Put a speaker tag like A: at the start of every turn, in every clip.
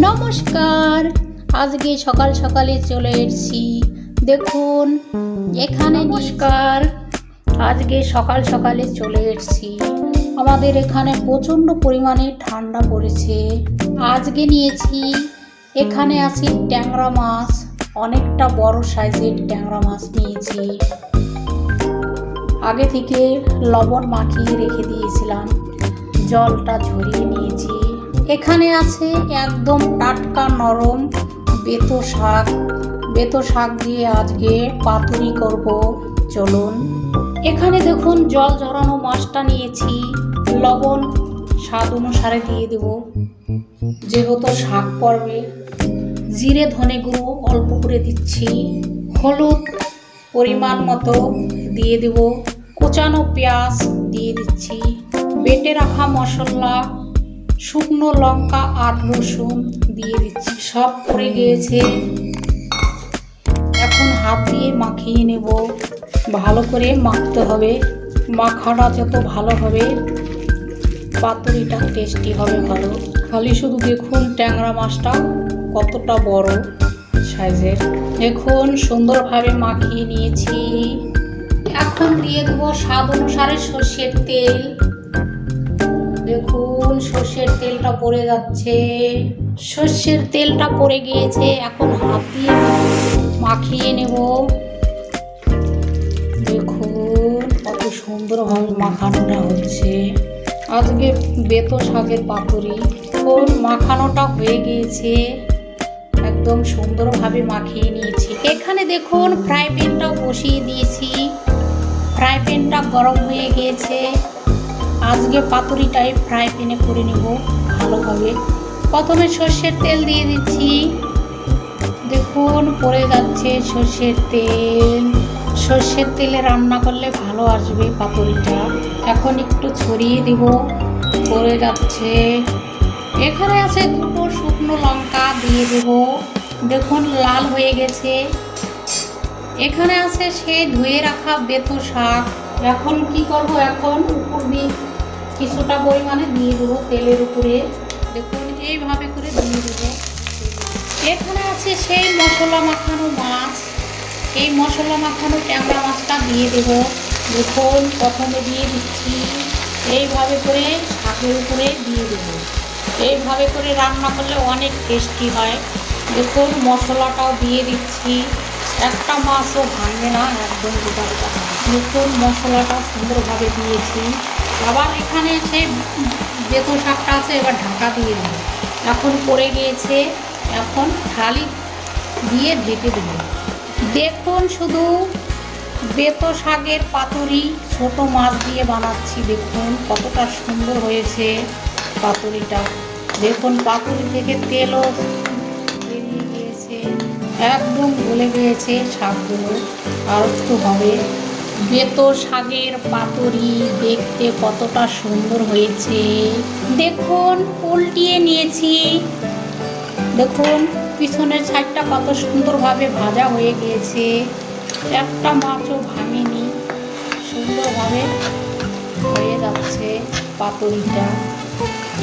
A: নমস্কার। আজকে সকাল সকালে চলে এসেছি। দেখুন, এখানে নমস্কার। আজকে সকাল সকালে চলে এসেছি। আমাদের এখানে প্রচণ্ড পরিমাণে ঠান্ডা পড়েছে। আজকে নিয়েছি, এখানে আছি ট্যাংরা মাছ। অনেকটা বড় সাইজের ট্যাংরা মাছ নিয়েছি। আগে থেকে লবণ মাখিয়ে রেখে দিয়েছিলাম। জলটা ঝরিয়ে নিয়েছি। এখানে আছে একদম টাটকা নরম বেতো শাক। বেতো শাক দিয়ে আজকে পাতুরি করব। চলুন। এখানে দেখুন জল ঝরানো মাছটা নিয়েছি। লবণ, স্বাদ অনুসারে দিয়ে দেব। যেহেতু শাক পড়বে, জিরে ধনে গুঁড়ো অল্প করে দিচ্ছি। হলুদ পরিমাণ মতো দিয়ে দেব। কোচানো পেঁয়াজ দিয়ে দিচ্ছি। বেটে রাখা মশলা শুকনো লঙ্কা আর রসুন দিয়ে দিচ্ছি। সব পড়ে গিয়েছে। এখন হাত দিয়ে মাখিয়ে নেব। ভালো করে মাখতে হবে। মাখাটা যত ভালো হবে, পাতুরিটা টেস্টি হবে ভালো। খালি শুধু দেখুন ট্যাংরা মাছটা কতটা বড় সাইজের। দেখুন, সুন্দরভাবে মাখিয়ে নিয়েছি। এখন দিয়ে দেবো স্বাদ অনুসারে সর্ষের তেল। দেখুন, সর্ষের তেলটা পড়ে যাচ্ছে। সর্ষের তেলটা পড়ে গিয়েছে, এখন হাত দিয়ে মাখিয়ে নেব। দেখুন, কত সুন্দরভাবে মাখানোটা হচ্ছে। আজকে বেতো শাকের পাতুরি। কোন মাখানোটা হয়ে গিয়েছে। একদম সুন্দরভাবে মাখিয়ে নিয়েছি। এখানে দেখুন, ফ্রাই প্যানটাও বসিয়ে দিয়েছি। ফ্রাই প্যানটা গরম হয়ে গিয়েছে। আজকে পাতুরিটাই ফ্রাই প্যানে করে নেব ভালোভাবে। প্রথমে সর্ষের তেল দিয়ে দিচ্ছি। দেখুন, পড়ে যাচ্ছে সর্ষের তেল। সর্ষের তেলে রান্না করলে ভালো আসবে পাতুরিটা। এখন একটু ছড়িয়ে দিব। পড়ে যাচ্ছে। এখানে আছে দুটো শুকনো লঙ্কা দিয়ে দেব। দেখুন, লাল হয়ে গেছে। এখানে আছে সে ধুয়ে রাখা বেতো শাক। এখন কি করব? এখন উপর দিয়ে কিছুটা পরিমাণে দিয়ে দেবো তেলের উপরে। দেখুন, এইভাবে করে দিয়ে দেবো। এখানে আছে সেই মশলা মাখানো মাছ। এই মশলা মাখানো ট্যাংরা মাছটা দিয়ে দেব। দেখুন, প্রথমে দিয়ে দিচ্ছি। এইভাবে করে শাকের উপরে দিয়ে দেব। এইভাবে করে রান্না করলে অনেক টেস্টি হয়। দেখুন, মশলাটাও দিয়ে দিচ্ছি। একটা মাছও ভাঙবে না, একদম গোটা। দেখুন, মশলাটা সুন্দরভাবে দিয়েছি। আবার এখানে সে বেতো শাকটা আছে, এবার ঢাকা দিয়ে দেবো। এখন পড়ে গিয়েছে, এখন থালি দিয়ে ঢেকে দেবো। দেখুন শুধু বেতো শাকের পাতুরি, ছোট মাছ দিয়ে বানাচ্ছি, দেখুন কতটা সুন্দর হয়েছে পাতুরিটা। দেখুন পাতুরি থেকে তেলও বেরিয়ে গিয়েছে, একদম গলে গিয়েছে শাকগুলো, আর একটু হবে। বেতো শাকের পাতুরি দেখতে কতটা সুন্দর হয়েছে। দেখুন, উল্টিয়ে নিয়েছি। দেখুন, পিছনের সাইডটা কত সুন্দরভাবে ভাজা হয়ে গিয়েছে। একটা মাছও ভাঙেনি। সুন্দরভাবে হয়ে যাচ্ছে পাতুরিটা।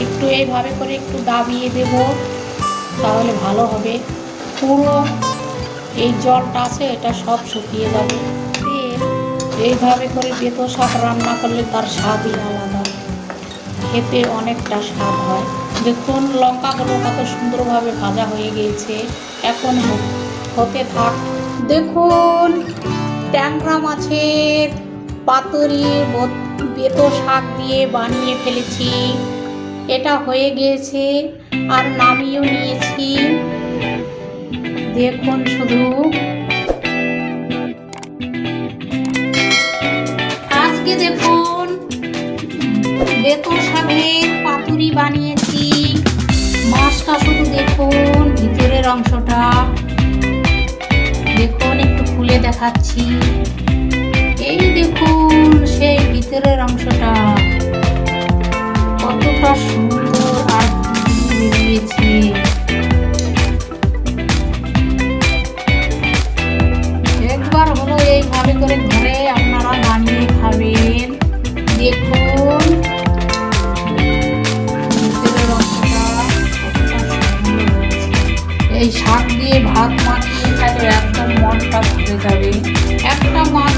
A: একটু এইভাবে করে একটু দাবিয়ে দেব, তাহলে ভালো হবে। পুরো এই জলটা আছে, এটা সব শুকিয়ে যাবে। এইভাবে করে বেতো শাক রান্না করলে তার স্বাদই আলাদা। খেতে অনেকটা স্বাদ হয়। দেখুন, লঙ্কাগুলো কত সুন্দরভাবে ভাজা হয়ে গিয়েছে। এখন হতে থাক। দেখুন, ট্যাংরা মাছের পাতুরি বেতো শাক দিয়ে বানিয়ে ফেলেছি। এটা হয়ে গিয়েছে আর নামিয়েও নিয়েছি। দেখুন শুধু। বেতো শাকের পাতুরি বানিয়েছি। মাছটা শুধু দেখুন, ভিতরের অংশটা। দেখুন, একটু খুলে দেখাচ্ছি। এই দেখুন, সেই ভিতরের অংশটা। কতটা সুন্দর আর বেরিয়েছে। শাক দিয়ে ভাত মাখিয়ে খেলে একদম মনটা ভরে যাবে। একটা মাছ